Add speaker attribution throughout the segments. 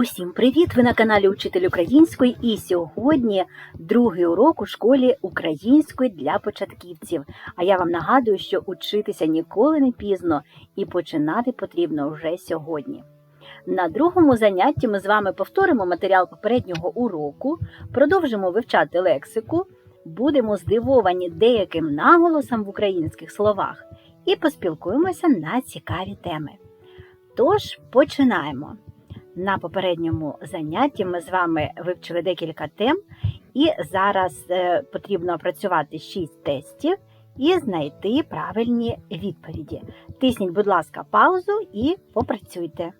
Speaker 1: Усім привіт! Ви на каналі Учитель Української і сьогодні другий урок у школі української для початківців. А я вам нагадую, що учитися ніколи не пізно і починати потрібно вже сьогодні. На другому занятті ми з вами повторимо матеріал попереднього уроку, продовжимо вивчати лексику, будемо здивовані деяким наголосом в українських словах і поспілкуємося на цікаві теми. Тож починаємо. На попередньому занятті ми з вами вивчили декілька тем, і зараз е, потрібно опрацювати 6 тестів і знайти правильні відповіді. Тисніть, будь ласка, паузу і попрацюйте.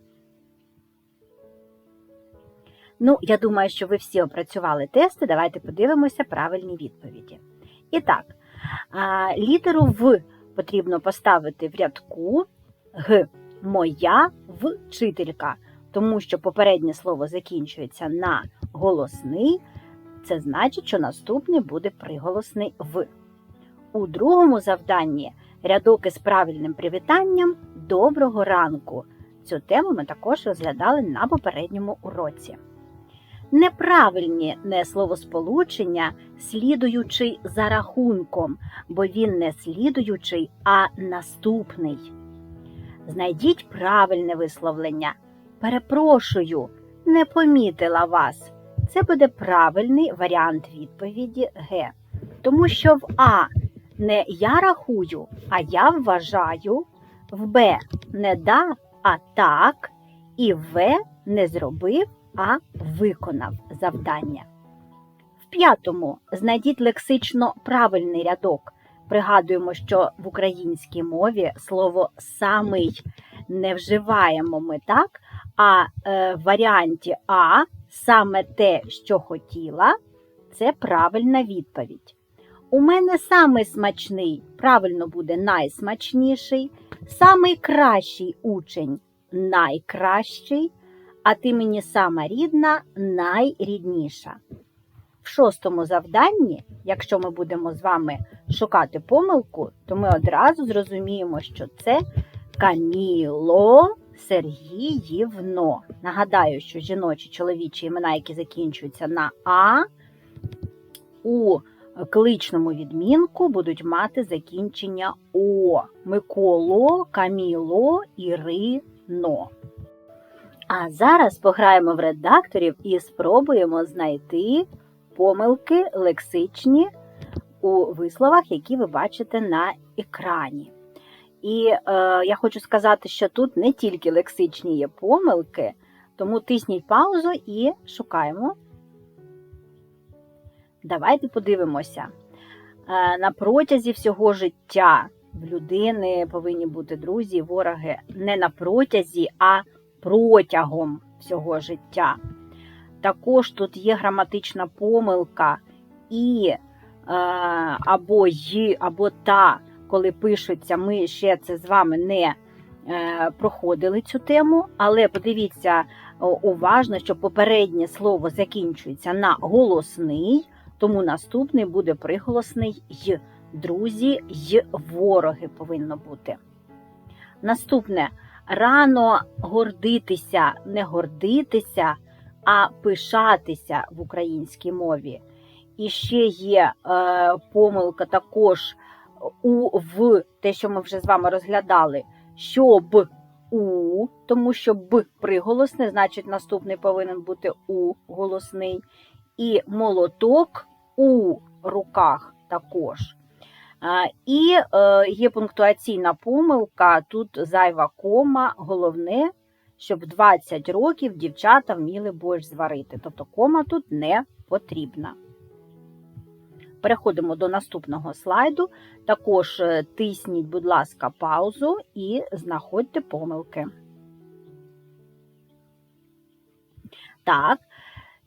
Speaker 1: Ну, я думаю, що ви всі опрацювали тести. Давайте подивимося правильні відповіді. І так, літеру В потрібно поставити в рядку Г. Моя вчителька тому що попереднє слово закінчується на голосний, це значить, що наступний буде приголосний в. У другому завданні рядок із правильним привітанням Доброго ранку. Цю тему ми також розглядали на попередньому уроці. Неправильні не словосполучення, слідуючий за рахунком, бо він не слідуючий, а наступний. Знайдіть правильне висловлення. Перепрошую, не помітила вас. Це буде правильний варіант відповіді Г. Тому що в А не я рахую, а я вважаю, в Б не да, а так, і в В не зробив, а виконав завдання. В п'ятому знайдіть лексично правильний рядок. Пригадуємо, що в українській мові слово самий не вживаємо ми так, а е, в варіанті А саме те, що хотіла, це правильна відповідь. У мене самий смачний, правильно буде найсмачніший, самий кращий учень найкращий, а ти мені сама рідна, найрідніша. В шостому завданні, якщо ми будемо з вами шукати помилку, то ми одразу зрозуміємо, що це Каміло Сергіївно. Нагадаю, що жіночі чоловічі імена, які закінчуються на А, у кличному відмінку будуть мати закінчення О. Миколо, Каміло, Ірино. А зараз пограємо в редакторів і спробуємо знайти помилки лексичні у висловах, які ви бачите на екрані. І е, я хочу сказати, що тут не тільки лексичні є помилки, тому тисніть паузу і шукаємо. Давайте подивимося. Е, на протязі всього життя в людини повинні бути друзі, вороги не на протязі, а протягом всього життя. Також тут є граматична помилка і е, або й, або та коли пишуться, ми ще це з вами не е, проходили цю тему, але подивіться уважно, що попереднє слово закінчується на голосний, тому наступний буде приголосний й. Друзі й вороги повинно бути. Наступне рано гордитися, не гордитися, а пишатися в українській мові. І ще є е, помилка також у в те, що ми вже з вами розглядали, щоб у, тому що б приголосне, значить наступний повинен бути у голосний. І молоток у руках також. І е, є пунктуаційна помилка, тут зайва кома, головне, щоб 20 років дівчата вміли борщ зварити. Тобто кома тут не потрібна. Переходимо до наступного слайду. Також е, тисніть, будь ласка, паузу і знаходьте помилки. Так,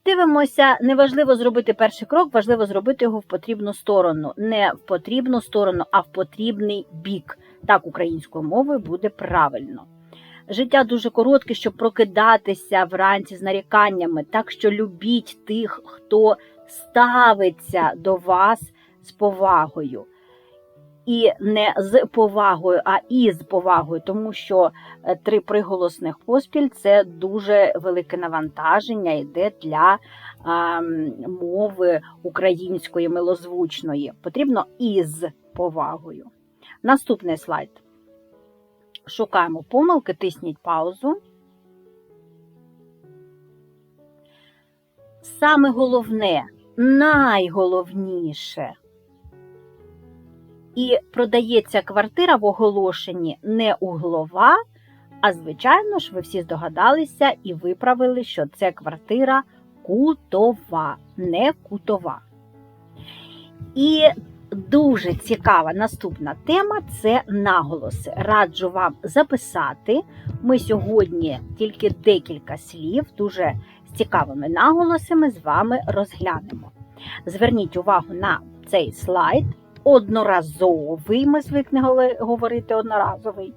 Speaker 1: дивимося, неважливо зробити перший крок, важливо зробити його в потрібну сторону. Не в потрібну сторону, а в потрібний бік. Так, українською мовою буде правильно. Життя дуже коротке, щоб прокидатися вранці з наріканнями, так що любіть тих, хто ставиться до вас з повагою. І не з повагою, а із повагою, тому що е, три приголосних поспіль це дуже велике навантаження йде для а, мови української милозвучної. Потрібно із повагою. Наступний слайд. Шукаємо помилки, тисніть паузу. Саме головне, найголовніше. І продається квартира в оголошенні не углова, а, звичайно ж, ви всі здогадалися і виправили, що це квартира кутова, не кутова. І дуже цікава наступна тема це наголоси. Раджу вам записати. Ми сьогодні тільки декілька слів, дуже цікавими наголосами з вами розглянемо. Зверніть увагу на цей слайд. Одноразовий, ми звикли говорити одноразовий.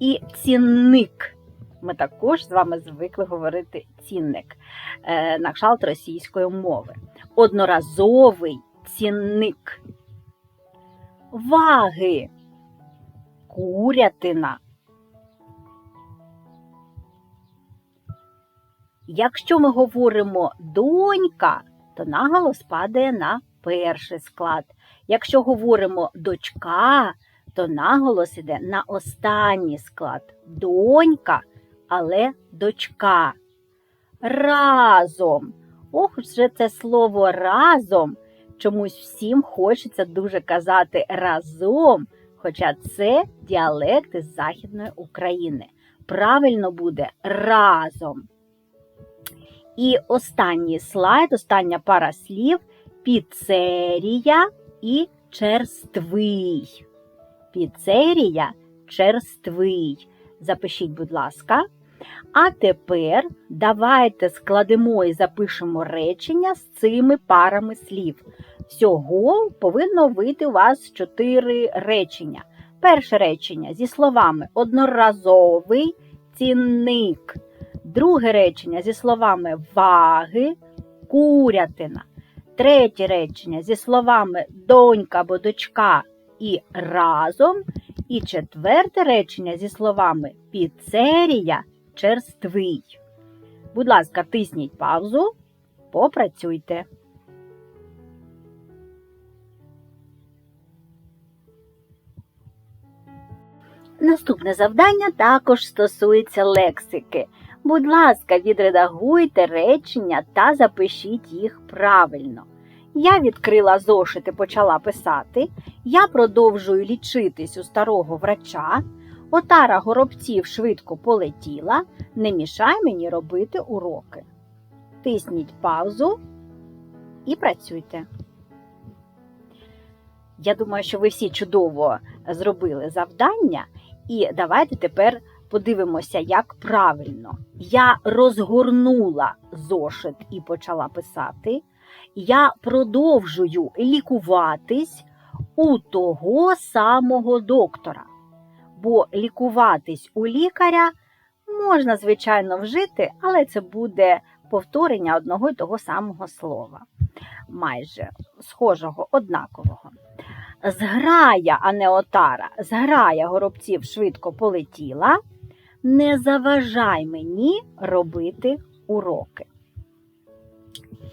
Speaker 1: І цінник. Ми також з вами звикли говорити цінник е, на кшталт російської мови. Одноразовий цінник. Ваги. Курятина. Якщо ми говоримо донька, то наголос падає на перший склад. Якщо говоримо дочка, то наголос іде на останній склад. Донька, але дочка. Разом. Ох, вже це слово разом. Чомусь всім хочеться дуже казати разом, хоча це діалекти з Західної України. Правильно буде разом. І останній слайд, остання пара слів піцерія і черствий. Піцерія черствий. Запишіть, будь ласка. А тепер давайте складемо і запишемо речення з цими парами слів. Всього повинно вийти у вас чотири речення. Перше речення зі словами одноразовий цінник. Друге речення зі словами ваги, курятина. Третє речення зі словами донька або дочка і разом. І четверте речення зі словами піцерія черствий. Будь ласка, тисніть паузу, попрацюйте. Наступне завдання також стосується лексики. Будь ласка, відредагуйте речення та запишіть їх правильно. Я відкрила зошит і почала писати. Я продовжую лічитись у старого врача. Отара горобців швидко полетіла. Не мішай мені робити уроки. Тисніть паузу і працюйте. Я думаю, що ви всі чудово зробили завдання, і давайте тепер подивимося, як правильно. Я розгорнула зошит і почала писати. Я продовжую лікуватись у того самого доктора. Бо лікуватись у лікаря можна, звичайно, вжити, але це буде повторення одного й того самого слова, майже схожого, однакового. Зграя, а не отара, зграя горобців швидко полетіла. Не заважай мені робити уроки.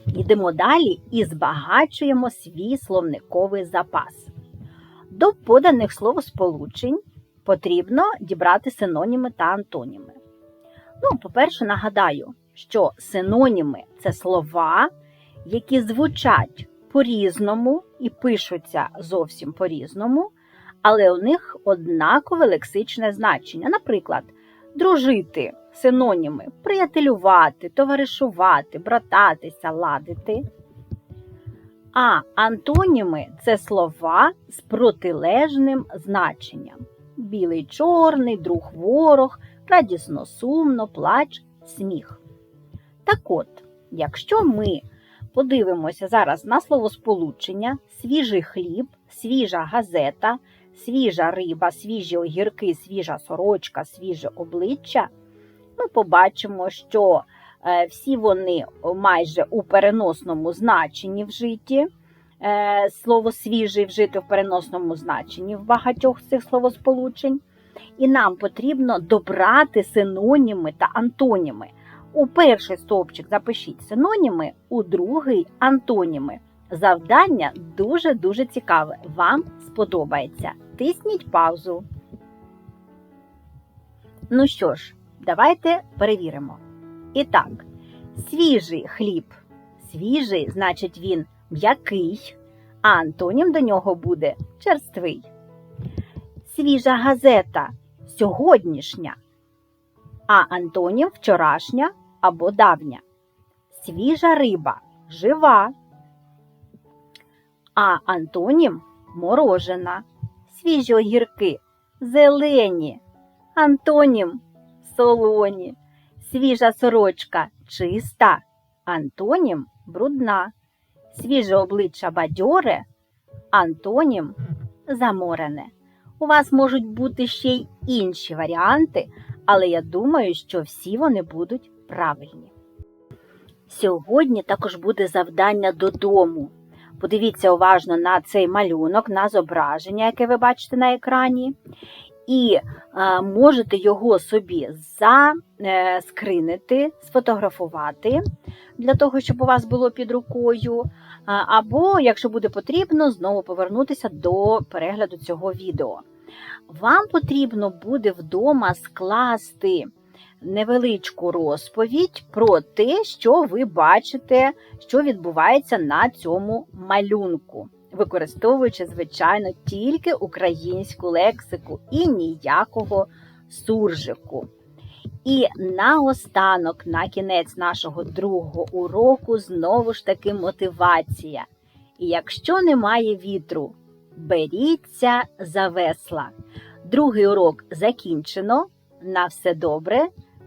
Speaker 1: Йдемо далі і збагачуємо свій словниковий запас. До поданих словосполучень потрібно дібрати синоніми та антоніми. Ну, по-перше, нагадаю, що синоніми це слова, які звучать по-різному і пишуться зовсім по-різному, але у них однакове лексичне значення. Наприклад, дружити синоніми приятелювати, товаришувати, брататися, ладити. А антоніми це слова з протилежним значенням: білий, чорний, друг ворог, радісно сумно, плач, сміх. Так от, якщо ми подивимося зараз на словосполучення, свіжий хліб, свіжа газета, свіжа риба, свіжі огірки, свіжа сорочка, свіже обличчя, ми побачимо, що всі вони майже у переносному значенні в житті. е, слово свіжий вжити в переносному значенні в багатьох з цих словосполучень. І нам потрібно добрати синоніми та антоніми. У перший стовпчик запишіть синоніми, у другий антоніми. Завдання дуже-дуже цікаве. Вам сподобається. Тисніть паузу. Ну що ж, давайте перевіримо. І так, свіжий хліб. Свіжий, значить, він м'який, а антонім до нього буде черствий. Свіжа газета сьогоднішня, а антонім вчорашня або давня. Свіжа риба жива, а антонім морожена. Свіжі огірки зелені, антонім солоні. Свіжа сорочка чиста, антонім брудна. Свіже обличчя бадьоре, антонім заморене. У вас можуть бути ще й інші варіанти, але я думаю, що всі вони будуть правильні. Сьогодні також буде завдання додому. Подивіться уважно на цей малюнок, на зображення, яке ви бачите на екрані, і е, можете його собі заскринити, сфотографувати для того, щоб у вас було під рукою. Або, якщо буде потрібно, знову повернутися до перегляду цього відео. Вам потрібно буде вдома скласти невеличку розповідь про те, що ви бачите, що відбувається на цьому малюнку, використовуючи, звичайно, тільки українську лексику і ніякого суржику. І наостанок, на кінець нашого другого уроку, знову ж таки мотивація. І якщо немає вітру, беріться за весла. Другий урок закінчено. На все добре.